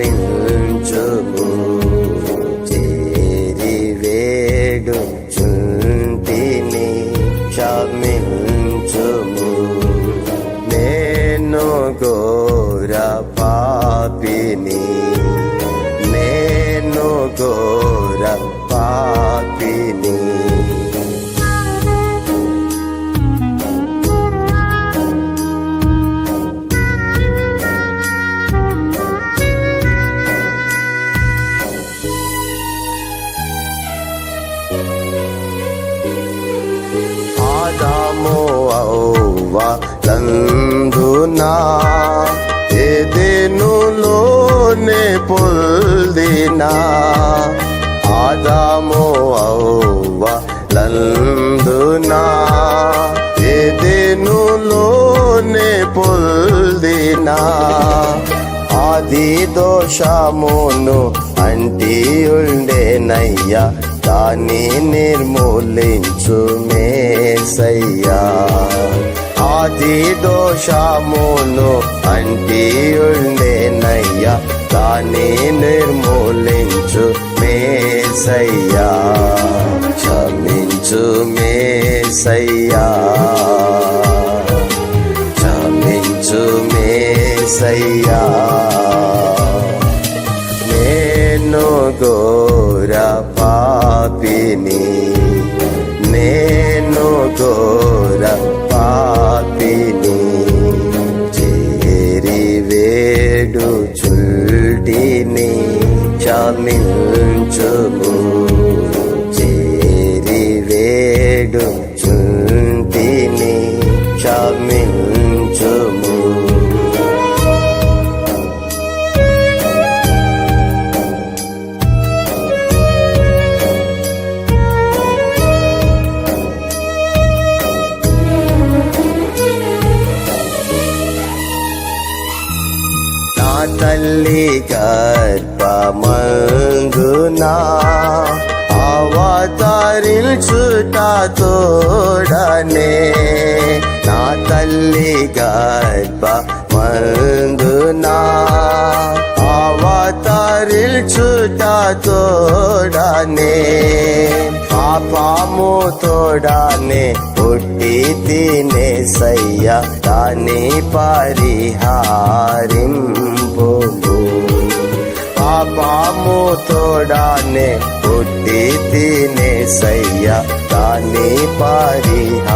క్షమించుము ఏదేనులోనే పొల్దినా. ఆదాము అవ్వ లందునా. ఏదేనులోనే పొల్దినా. ఆది దోషమును అంటి ఉండేనయ్యా దాన్ని నిర్మూలించు మేసయ్యా. ఆది దోషమును అంటి ఉండేనయ్యా దాన్ని నిర్మూలించు మేసయ్యా. క్షమించు మేసయ్యా. క్షమించు మేసయ్యా. క్షమించుము అవతరించుట తోడనే నా తల్లి గర్భ గర్భమందునా. అవతరించుట తోడనే పాపము తోడనే పుట్టి తినే సయ్య దాని పరిహారింపు. పాము తోడానే పుట్టి తినే సయ్య దాని పరిహారింపు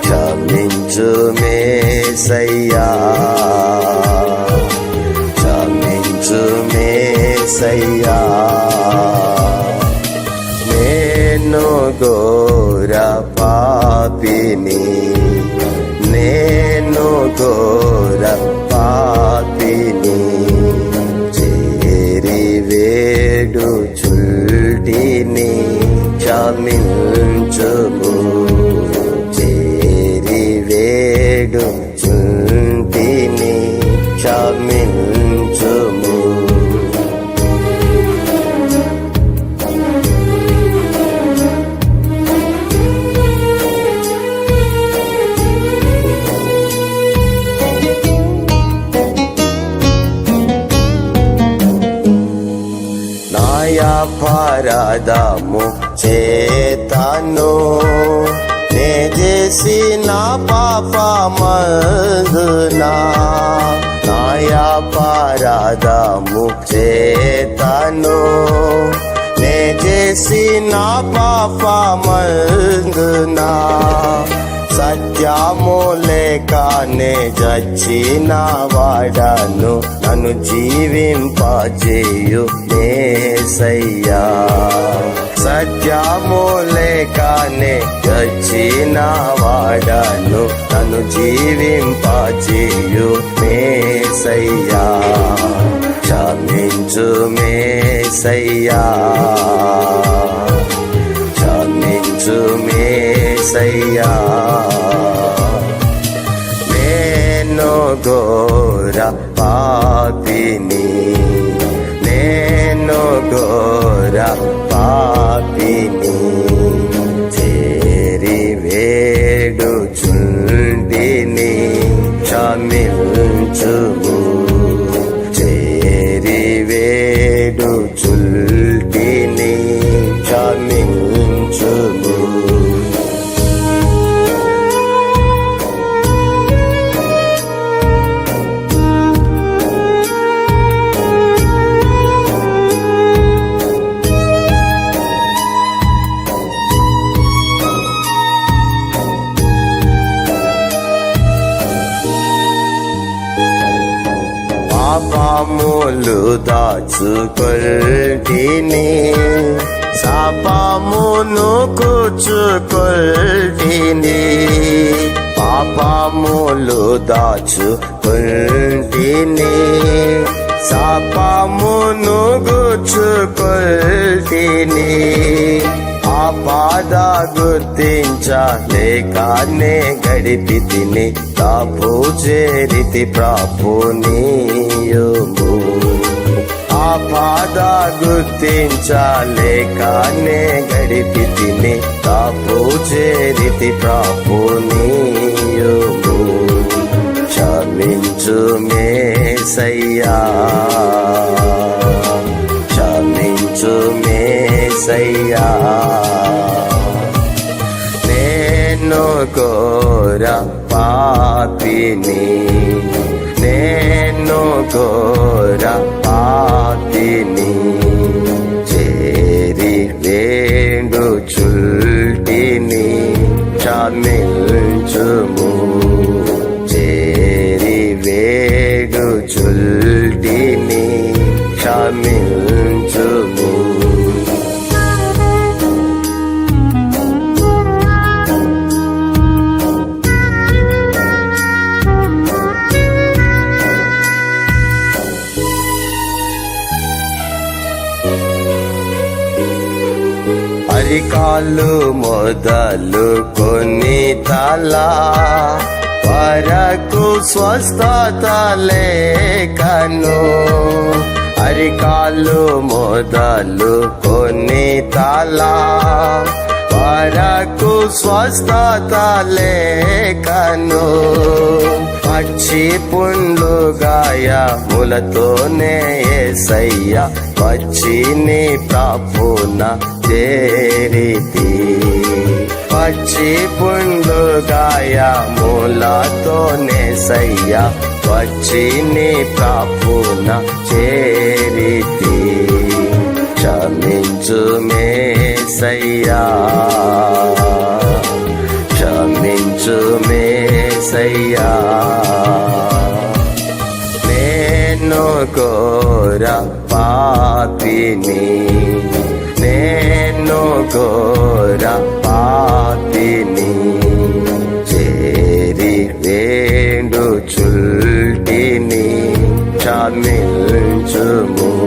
క్షమించు మే సయ్యా. క్షమించు మే సయ్యా. నేను గో చేతను. నే చేసిన పాప మందునా నాయా పరదము చేతను. నే చేసిన పాప మందునా సత్యము లేకనే చచ్చిన వాడను నన్ను జీవింపజేయు నేసయ్యా సత్యము లేకనే వచ్చిన వాడను తను జీవింపజేయు మేసయ్యా. క్షమించు మేసయ్యా. క్షమించు మేసయ్యా. నేను గోర పాపిని నేను గోరా పాపిని చేరి వేడుచుండిని క్షమించుము. చేరి వేడుచుల్టిని క్షమించుము. పాపములు దాచుకొల్టిని. శాపమును కూర్చుకొల్టిని. పాపములు దాచుకొల్టిని. శాపమును గుచ్చుకొల్టిని. ఆపాద గుర్తించలేకనే గడిపి తిని. తాపు చేరితి ప్రాపునీయుము ఆపాద గుర్తించలేకనే గడిపి తిని తాపు చేరితి ప్రాపునీయుము క్షమించు మేసయ్యా. క్షమించు మేసయ్యా. నేను కోర పాపిని నేను ఘోర పాపిని చేరి వేండు చుల్టిని క్షమించుము అరికాళ్ళు మొదలు కొన్ని తల వరకు స్వస్థత లేఖను అరికాలు మొదలు కొన్ని తల వరకు స్వస్థత లేఖను పచ్చి పుండ్లు గాయములతోనే ఏసయ్య వచ్చి నీ ప్రాపున చేరితి. పచ్చి పుండ్లు గాయములతోనే సయ్య వచ్చి నీ ప్రాపున చేరితి. క్షమించు మేసయ్యా క్షమించుము చేరి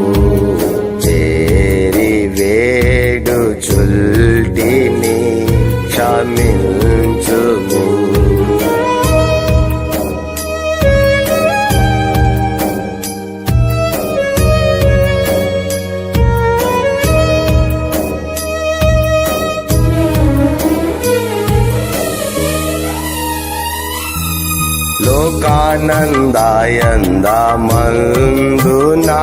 లోకానందాయంద మందునా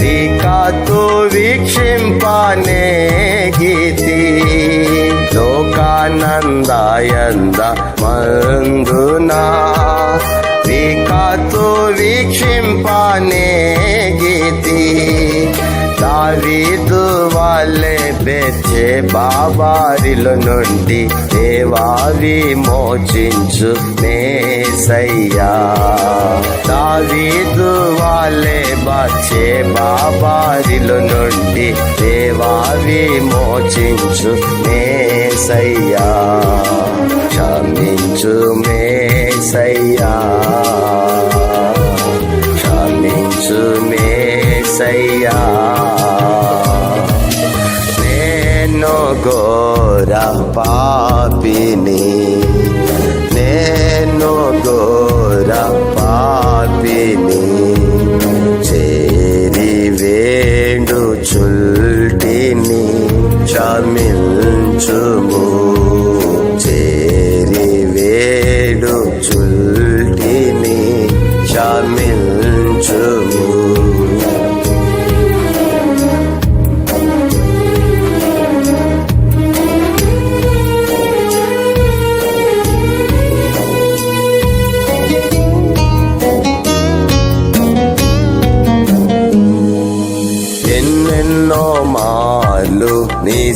టీకాతో వీక్షింపనే గీతి. లోకానందాయంద మందునా టీకాతో వీక్షింపనే గీతి. దావీదు వాళ్ళే బెచ్చే బాబారిలో నుండి దేవావి మోచించు మేసయ్యా? దావీదు వాళ్ళే బచ్చే బాబారిలో నుండి దేవావి మోచించు మేసయ్యా? క్షమించు మేసయ్యా. గోర పాపిని నేను గోర పాపిని చేరి వేడు చుల్టిని చమిల్చుము. చేరి వేడు చుల్టిని చమిల్చు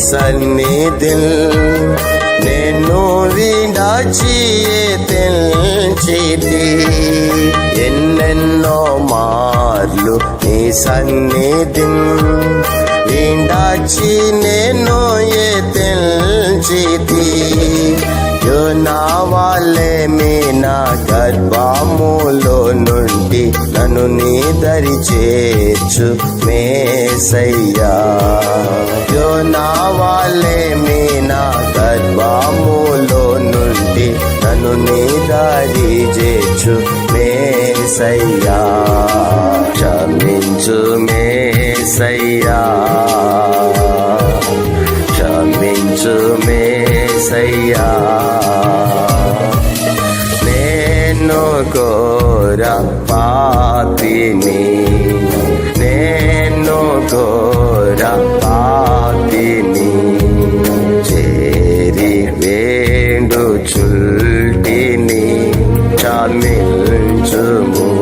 సన్నిధిల్ నేను విడాచియే తెల్చితి ఎన్నెన్నో మార్లు నీ సన్నిధిల్ విడాచి నేను ఏ తెల్చితి నా వాళ్ళే మీ నా గర్భములో నుండి నన్ను నీ దరి చేర్చు మేసయ్యా. యో నా వాళ్ళే మీ నా గర్భములో నుండి నన్ను నీ దారి చేర్చు మేసయ్యా. క్షమించు మేసయ్యా. 你累着我。